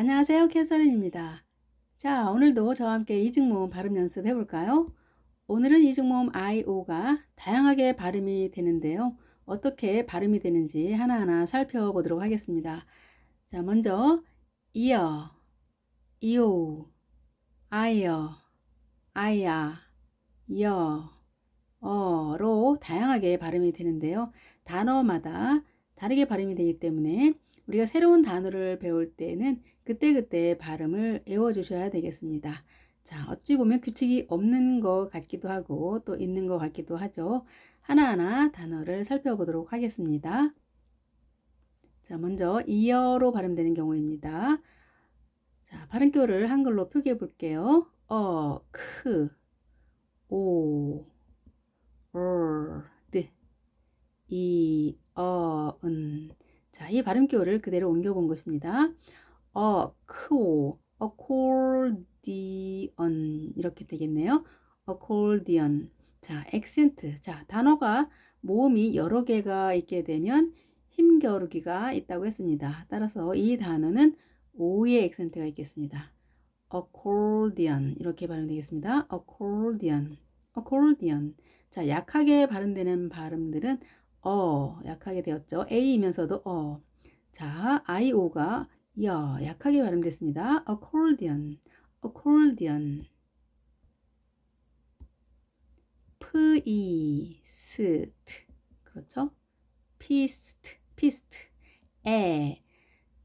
안녕하세요. 캐서린입니다. 자, 오늘도 저와 함께 이중모음 발음 연습 해볼까요? 오늘은 이중모음 IO가 다양하게 발음이 되는데요. 어떻게 발음이 되는지 하나하나 살펴보도록 하겠습니다. 자, 먼저 이어, 이오, 아이어, 아이야, 여, 어로 다양하게 발음이 되는데요. 단어마다 다르게 발음이 되기 때문에 우리가 새로운 단어를 배울 때는 그때그때 발음을 외워주셔야 되겠습니다. 자, 어찌 보면 규칙이 없는 것 같기도 하고 또 있는 것 같기도 하죠. 하나하나 단어를 살펴보도록 하겠습니다. 자, 먼저 이어로 발음되는 경우입니다. 자, 발음표를 한글로 표기해 볼게요. 어, 크, 오, 얼, 드, 이, 어, 은. 자, 이 발음표를 그대로 옮겨본 것입니다. 어, 크오, 어콜디언 이렇게 되겠네요. 어콜디언. 자, 액센트. 자, 단어가 모음이 여러 개가 있게 되면 힘겨루기가 있다고 했습니다. 따라서 이 단어는 오의 액센트가 있겠습니다. accordion 이렇게 발음되겠습니다. accordion, accordion. 자, 약하게 발음되는 발음들은 어 약하게 되었죠. A이면서도 어. 자, IO가 여 약하게 발음됐습니다. accordion, accordion. 피스트 그렇죠? 피스트, 피스트. 에.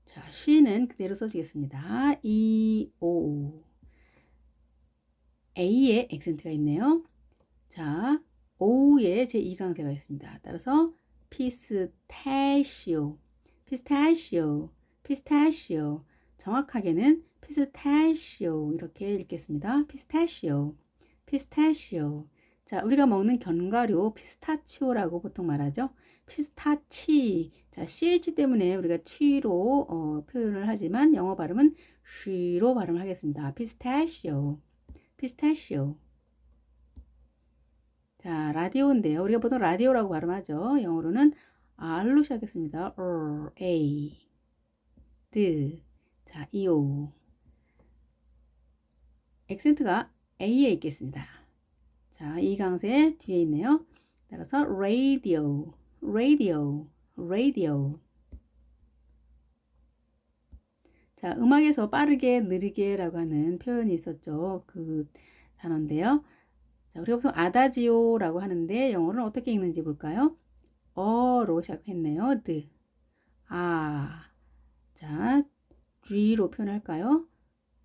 자, 쉬는 그대로 써주겠습니다. E, O. A에 액센트가 있네요. 자, O에 제 2강세가 있습니다. 따라서 피스타시오, 피스타시오, 피스타시오. 정확하게는 피스타시오 이렇게 읽겠습니다. 피스타시오, 피스타시오. 자, 우리가 먹는 견과류 피스타치오라고 보통 말하죠. 피스타치. 자, CH 때문에 우리가 치로 어, 표현을 하지만 영어 발음은 쉬로 발음하겠습니다. 피스타시오. 피스타시오. 자, 라디오인데요. 우리가 보통 라디오라고 발음하죠. 영어로는 R로 시작했습니다. R, A, D. 자, EO. 액센트가 A에 있겠습니다. 자, 이 강세 뒤에 있네요. 따라서 radio, radio, radio. 자, 음악에서 빠르게, 느리게라고 하는 표현이 있었죠. 그 단어인데요. 자, 우리가 보통 아다지오라고 하는데 영어는 어떻게 읽는지 볼까요? 어로 시작했네요. 드, 아. 자, G로 표현할까요?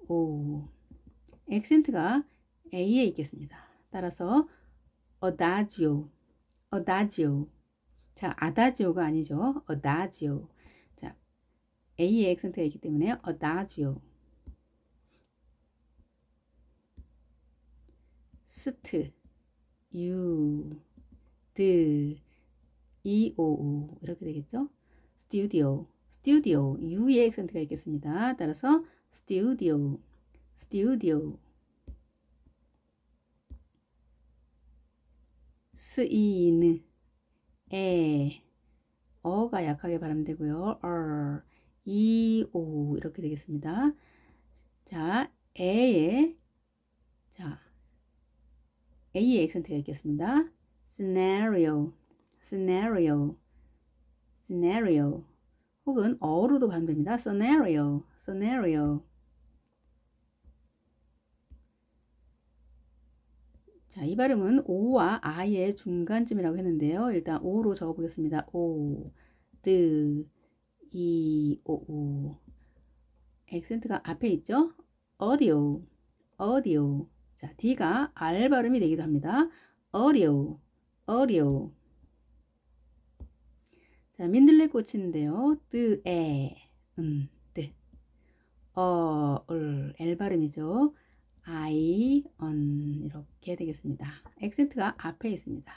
오. 액센트가 A에 있겠습니다. 따라서 adagio, adagio. 자, 아다지오가 아니죠. adagio. 자, A에 액센트가 있기 때문에 adagio. 스트, 유, 드, 이, 오, 우 이렇게 되겠죠? 스튜디오, 스튜디오, 유의 액센트가 있겠습니다. 따라서 스튜디오, 스튜디오. 스이는, 에, 어가 약하게 발음되고요. 얼, 이, 오 이렇게 되겠습니다. 자, 에에 자, A의 액센트가 있겠습니다. scenario, scenario, scenario 혹은 어로도 발음됩니다. scenario, scenario 자, 이 발음은 O와 I의 중간쯤이라고 했는데요. 일단 O로 적어보겠습니다. O, 드, 이, 오, 오. 액센트가 앞에 있죠? audio, audio. 자, D가 R 발음이 되기도 합니다. audio, audio. 자, 민들레 꽃인데요. 뜨, 에, 음, 뜨. 어, 을, L 발음이죠. I, on 이렇게 되겠습니다. 액센트가 앞에 있습니다.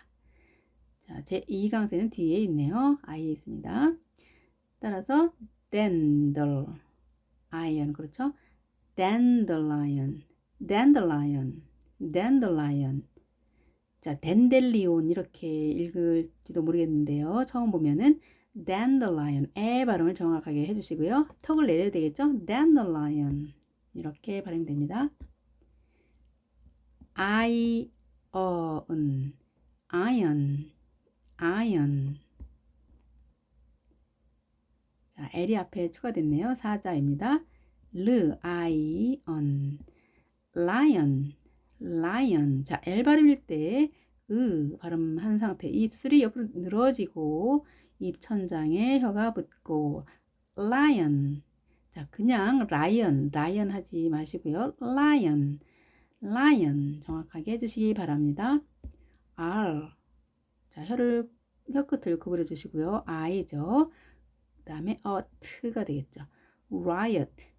자, 제 2강세는 뒤에 있네요. I에 있습니다. 따라서 dandel, iron 그렇죠? dandelion, dandelion. 자, 덴델리온 이렇게 읽을지도 모르겠는데요. 처음 보면은 dandelion. 에 발음을 정확하게 해주시고요. 턱을 내려야 되겠죠? dandelion. 이렇게 발음이 됩니다. I, 어, 은, iron, iron. 자, L이 앞에 추가됐네요. 사자입니다. 르, I, on, lion, lion. 자, L 발음일 때, 으 발음한 상태. 입술이 옆으로 늘어지고, 입 천장에 혀가 붙고, lion. 자, 그냥 lion, lion 하지 마시고요. lion, lion. 정확하게 해주시기 바랍니다. R. 자, 혀를, 혀 끝을 구부려 주시고요. I죠. 그 다음에 어, 트가 되겠죠. riot,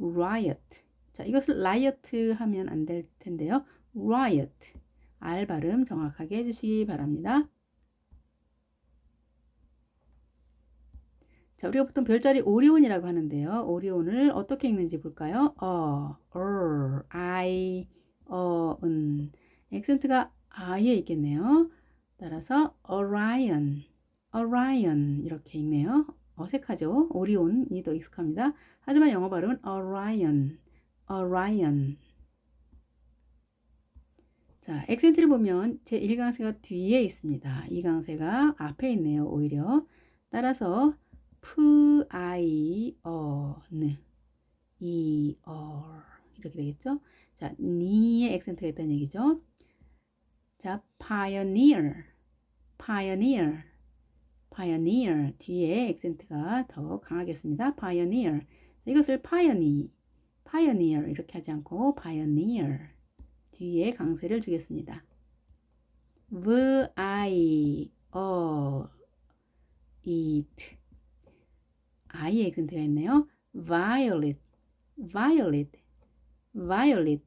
riot. 자, 이것을 riot 하면 안 될 텐데요. riot. R 발음 정확하게 해주시기 바랍니다. 자, 우리가 보통 별자리 오리온이라고 하는데요. 오리온을 어떻게 읽는지 볼까요? 어, er, I, 어, 은. 액센트가 I에 있겠네요. 따라서 Orion, Orion 이렇게 읽네요. 어색하죠? 오리온이 더 익숙합니다. 하지만 영어 발음은 Orion, Orion. 자, 액센트를 보면 제 1강세가 뒤에 있습니다. 2강세가 앞에 있네요. 오히려. 따라서 프, 아이, 어, 느, 이, 어 이렇게 되겠죠? 자, 니의 액센트가 있다는 얘기죠. 자, pioneer, pioneer, pioneer 뒤에 액센트가 더 강하겠습니다. pioneer. 자, 이것을 pioneer, pioneer 이렇게 하지 않고 pioneer 뒤에 강세를 주겠습니다. v i o eat i 액센트가 있네요. violet, violet, violet.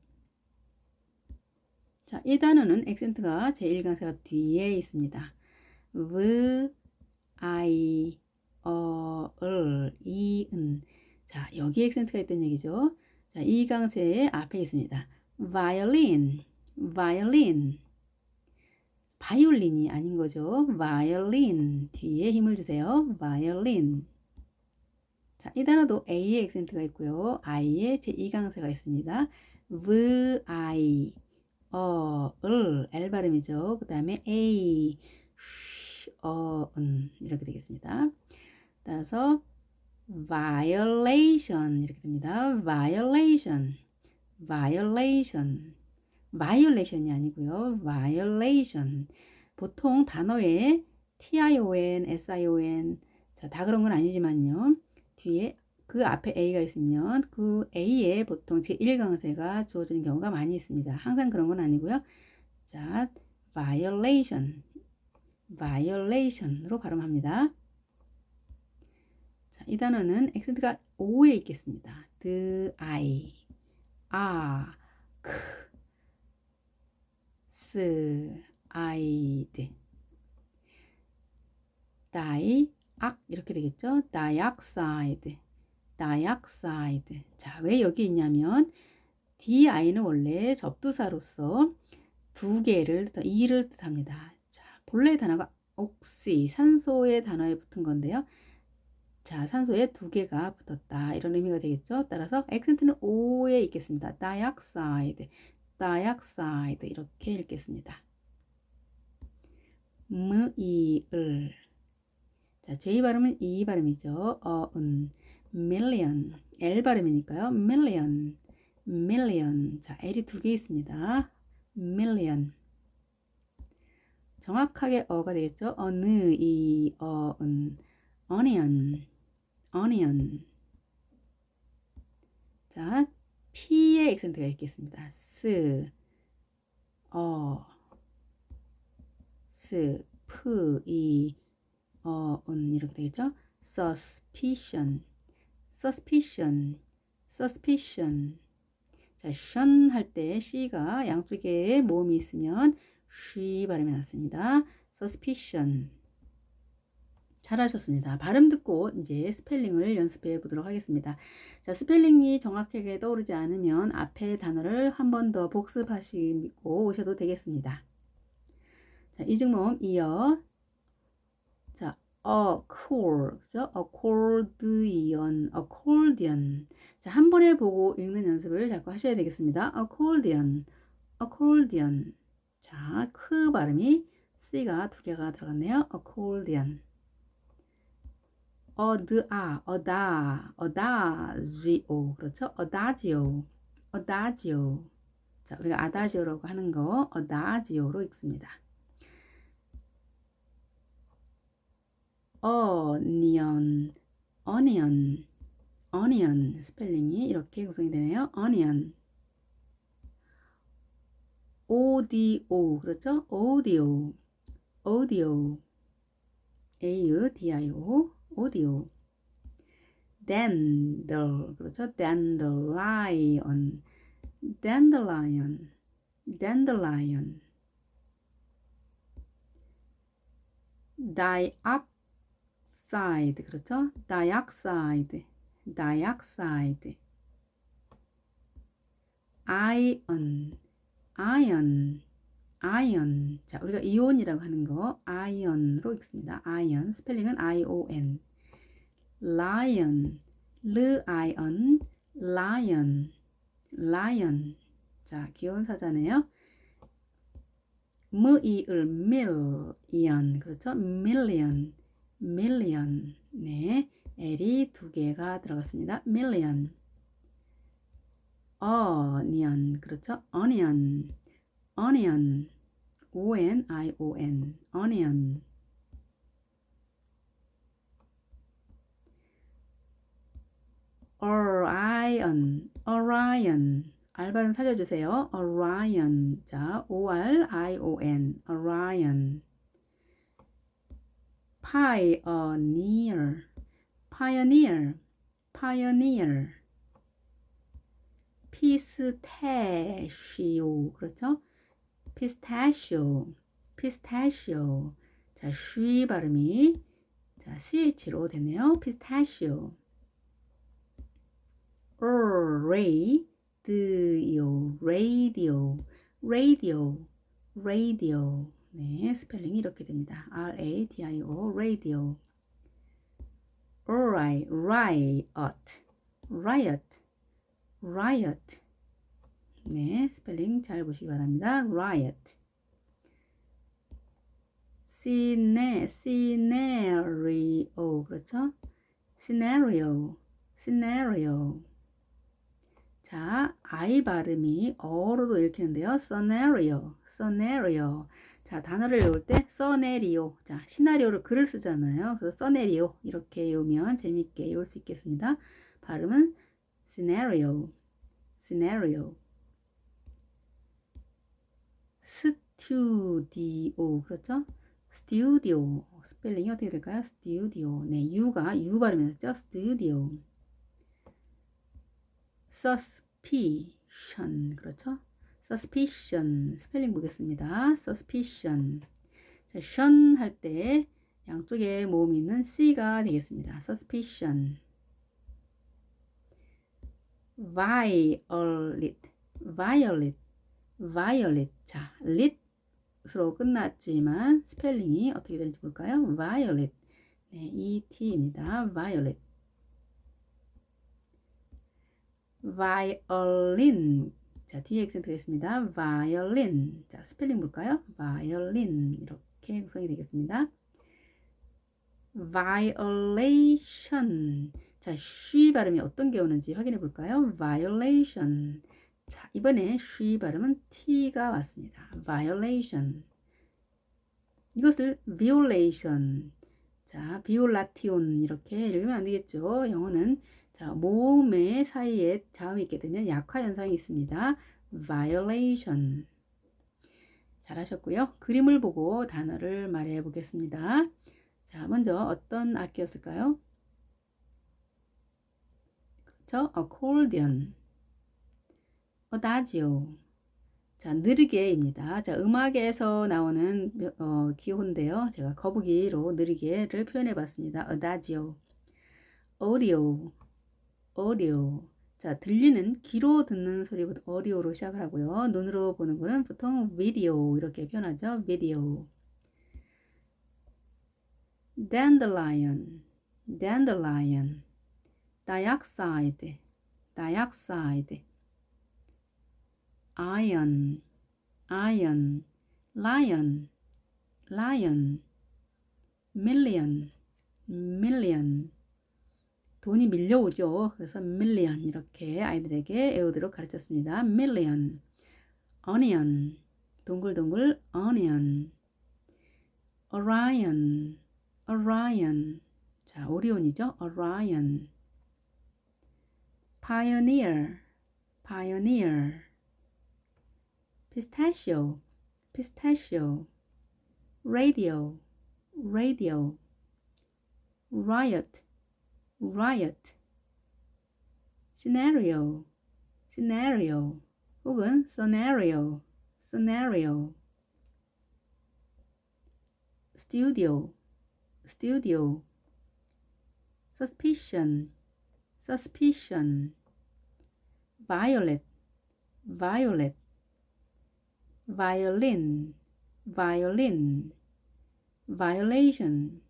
자, 이 단어는 액센트가 제1강세가 뒤에 있습니다. v, i, 어, 을, 이, 은. 자, 여기 액센트가 있다는 얘기죠. 자, 이 강세 앞에 있습니다. violin, violin. 바이올린이 아닌 거죠. violin. 뒤에 힘을 주세요. violin. 자, 이 단어도 A의 액센트가 있고요. I의 제2강세가 있습니다. V, I, 어, 을, L 발음이죠. 그 다음에 A, 쉬, 어, 은 이렇게 되겠습니다. 따라서 violation 이렇게 됩니다. violation, violation, violation이 아니고요. violation. 보통 단어에 tion, sion, 자, 다 그런 건 아니지만요. 뒤에 그 앞에 A가 있으면 그 A에 보통 제1강세가 주어지는 경우가 많이 있습니다. 항상 그런 건 아니고요. 자, violation, violation으로 발음합니다. 자, 이 단어는 액센트가 O에 있겠습니다. I, a, k, s, I, d, die, 악 이렇게 되겠죠. dioxide, dioxide. 자, 왜 여기 있냐면 di는 원래 접두사로서 두 개를 이를 뜻합니다. 자, 본래 단어가 옥시, 산소의 단어에 붙은 건데요. 자, 산소에 두 개가 붙었다. 이런 의미가 되겠죠. 따라서 액센트는 O에 있겠습니다. dioxide, dioxide 이렇게 읽겠습니다. 무, 이, 을 자, J 발음은 E 발음이죠. 어, 은, million. L 발음이니까요. million, million. 자, L이 두 개 있습니다. million. 정확하게 어가 되겠죠. 어느, 이, 어, 은, onion, onion. 자, P의 액센트가 있겠습니다. 스, 어, 스, 프, 이, 어, 은 이렇게 되겠죠? suspicion, suspicion, suspicion. 자, 션 할 때 C가 양쪽에 모음이 있으면 쉬 발음이 났습니다. suspicion. 잘하셨습니다. 발음 듣고 이제 스펠링을 연습해 보도록 하겠습니다. 자, 스펠링이 정확하게 떠오르지 않으면 앞에 단어를 한 번 더 복습하시고 오셔도 되겠습니다. 자, 이 증모음 이어 자, accord, 그죠? accordion, accordion. 자, 한 번에 보고 읽는 연습을 자꾸 하셔야 되겠습니다. accordion, accordion. 자, 크 발음이 C가 두 개가 들어갔네요. accordion. 어드아, 어다, 어다지오. 그렇죠? 어다지오, 어다지오. 자, 우리가 아다지오라고 하는 거 어다지오로 읽습니다. onion, onion, onion 스펠링이 이렇게 구성이 되네요. onion. audio 그렇죠? audio, audio, a u d i o, audio. dandel 그렇죠? dandelion, dandelion, dandelion. dioxide 그렇죠? dioxide, dioxide. ion, ion, ion. 자, 우리가 이온이라고 하는 거 ion으로 읽습니다. ion 스펠링은 I O N. lion, lion, lion, lion. 자, 귀여운 사자네요. 무이을 million 그렇죠? million, million. 네, L이 두 개가 들어갔습니다. million. onion 그렇죠? onion, onion. O N I O N, onion. Orion, Orion. 알바는 살려주세요. Orion. 자, Orion. Pioneer, Pioneer, Pioneer. Pistachio, 그렇죠? Pistachio, Pistachio. 자, 쉬 발음이 자, ch로 되네요. Pistachio. radio, radio, radio, radio. 네, 스펠링이 이렇게 됩니다. Radio. Alright, riot, riot, riot. 네, 스펠링 잘 보시기 바랍니다. riot. 시네, scenario, 그렇죠? scenario, scenario. 자, I 발음이 어로도 읽히는데요. scenario, scenario. 자, 단어를 외울 때 써내리오. 자, 시나리오를 글을 쓰잖아요. 그래서 써내리오 이렇게 외우면 재밌게 외울 수 있겠습니다. 발음은 scenario, scenario. 스튜디오 그렇죠? 스튜디오 스펠링이 어떻게 될까요? 스튜디오 네, U가 U 발음이었죠? 스튜디오 suspicion 그렇죠? suspicion 스펠링 보겠습니다. suspicion 자, 션할때 양쪽에 모음이 있는 C가 되겠습니다. suspicion violet violet violet 자, lit으로 끝났지만 스펠링이 어떻게 되는지 볼까요? violet 네, ET입니다. violet violin 자, 뒤에 액센트가 있습니다. violin. 자, 스펠링 볼까요? violin. 이렇게 구성이 되겠습니다. violation. 자, 쉬 발음이 어떤 게 오는지 확인해 볼까요? violation. 자, 이번에 쉬 발음은 t가 왔습니다. violation. 이것을 violation. 자, violation 이렇게 읽으면 안 되겠죠. 영어는 자, 모음의 사이에 자음이 있게 되면 약화 현상이 있습니다. violation. 잘하셨고요. 그림을 보고 단어를 말해 보겠습니다. 자, 먼저 어떤 악기였을까요? 그렇죠? accordion, adagio. 자, 느리게입니다. 자, 음악에서 나오는 어, 기호인데요. 제가 거북이로 느리게를 표현해 봤습니다. adagio, audio, audio. 자, 들리는 귀로 듣는 소리부터 어디오로 시작을 하고요. 눈으로 보는 거는 보통 video 이렇게 표현하죠. video. dandelion, dandelion, dioxide, dioxide, iron, iron, lion, lion, million, million. 돈이 밀려오죠. 그래서 million 이렇게 아이들에게 외우도록 가르쳤습니다. million, onion, 동글동글 onion, Orion, Orion. 자, 오리온이죠. Orion. Pioneer, Pioneer. Pistachio, Pistachio. Radio, Radio. Riot, Riot. Scenario, Scenario. 혹은 Scenario, Scenario. studio, studio, suspicion, suspicion, violet, violet, violin, violin, violation,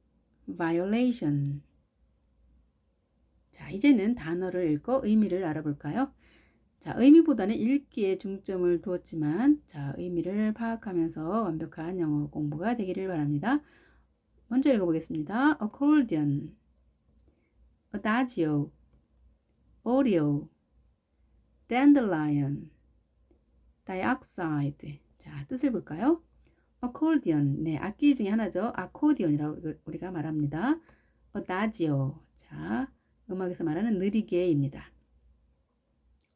violation. 자, 이제는 단어를 읽고 의미를 알아볼까요? 자, 의미보다는 읽기에 중점을 두었지만, 자, 의미를 파악하면서 완벽한 영어 공부가 되기를 바랍니다. 먼저 읽어보겠습니다. accordion, adagio, audio, dandelion, dioxide. 자, 뜻을 볼까요? accordion, 네, 악기 중에 하나죠. 아코디언이라고 우리가 말합니다. adagio, 자, 음악에서 말하는 느리게입니다.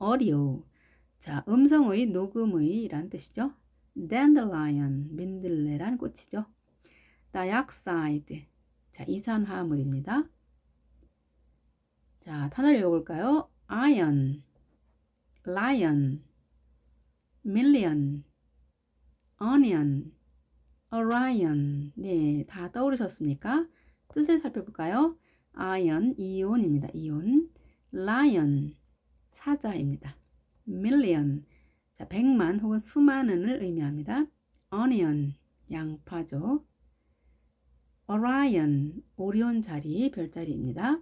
audio, 자, 음성의 녹음의 라는 뜻이죠. dandelion, 민들레란 꽃이죠. dioxide, 자, 이산화물입니다. 자, 단어를 읽어볼까요? iron, lion, million, onion, orion. 네, 다 떠오르셨습니까? 뜻을 살펴볼까요? iron, 이온입니다. 이온. lion, 사자입니다. million, 자, 백만 혹은 수만은을 의미합니다. onion, 양파죠. orion, 오리온 자리, 별자리입니다.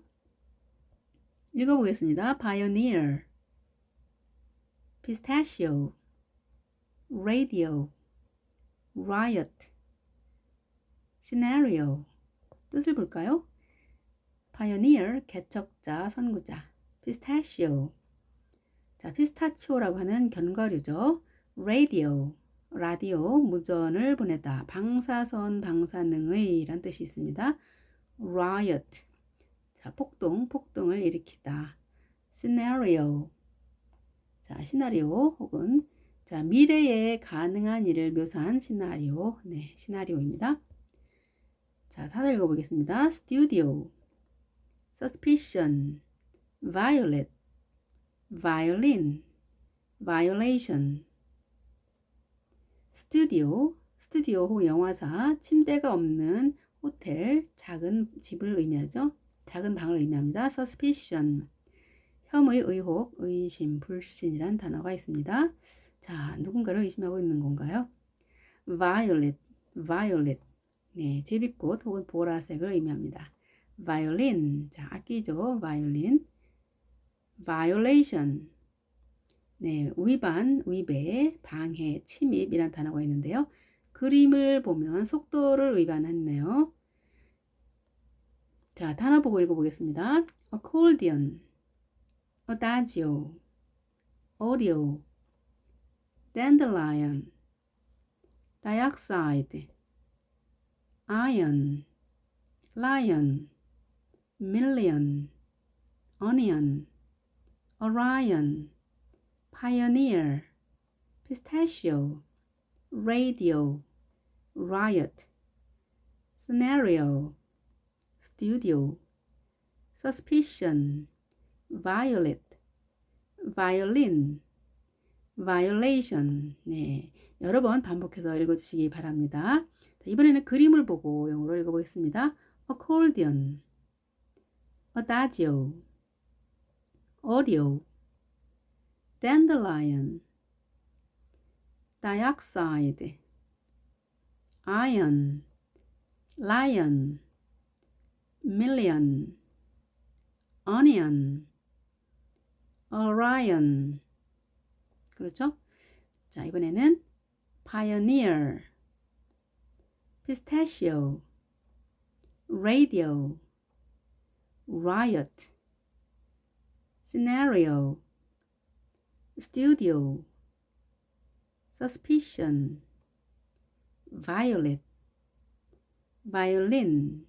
읽어보겠습니다. pioneer, pistachio, radio, riot, scenario. 뜻을 볼까요? pioneer, 개척자, 선구자, pistachio. 자, 피스타치오라고 하는 견과류죠. radio, 라디오, 무전을 보내다, 방사선, 방사능의 란 뜻이 있습니다. riot, 자, 폭동, 폭동을 일으키다. scenario, 자, 시나리오 혹은 자, 미래에 가능한 일을 묘사한 시나리오, 네, 시나리오입니다. 자, 다들 읽어보겠습니다. studio, suspicion, violet, violin, violation, 스튜디오, 스튜디오 혹은 영화사, 침대가 없는 호텔, 작은 집을 의미하죠. 작은 방을 의미합니다. suspicion, 혐의, 의혹, 의심, 불신이란 단어가 있습니다. 자, 누군가를 의심하고 있는 건가요? violet, violet, 네, 제비꽃 혹은 보라색을 의미합니다. violin, 자, 악기죠. violin, violation, 네, 위반, 위배, 방해, 침입이란 단어가 있는데요. 그림을 보면 속도를 위반했네요. 자, 단어 보고 읽어보겠습니다. accordion, adagio, audio, dandelion, dioxide, iron, lion, million, onion, orion, pioneer, pistachio, radio, riot, scenario, studio, suspicion, violet, violin, violation. 네. 여러 번 반복해서 읽어주시기 바랍니다. 자, 이번에는 그림을 보고 영어로 읽어보겠습니다. accordion, adagio, audio, dandelion, dioxide, iron, lion, million, onion, Orion. 그렇죠? 자, 이번에는 pioneer, pistachio, radio, riot, scenario, studio, suspicion, violet, violin,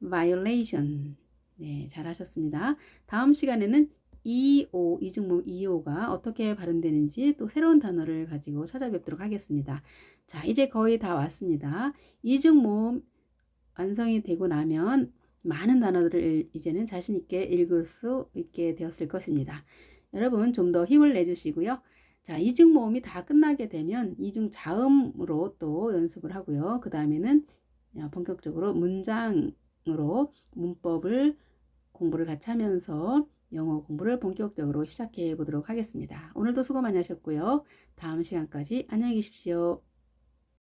violation. 네, 잘하셨습니다. 다음 시간에는 EO, 이중모음 EO가 어떻게 발음되는지 또 새로운 단어를 가지고 찾아뵙도록 하겠습니다. 자, 이제 거의 다 왔습니다. 이중모음 완성이 되고 나면 많은 단어들을 이제는 자신 있게 읽을 수 있게 되었을 것입니다. 여러분 좀 더 힘을 내주시고요. 자, 이중 모음이 다 끝나게 되면 이중 자음으로 또 연습을 하고요. 그 다음에는 본격적으로 문장으로 문법을 공부를 같이 하면서 영어 공부를 본격적으로 시작해 보도록 하겠습니다. 오늘도 수고 많이 하셨고요. 다음 시간까지 안녕히 계십시오.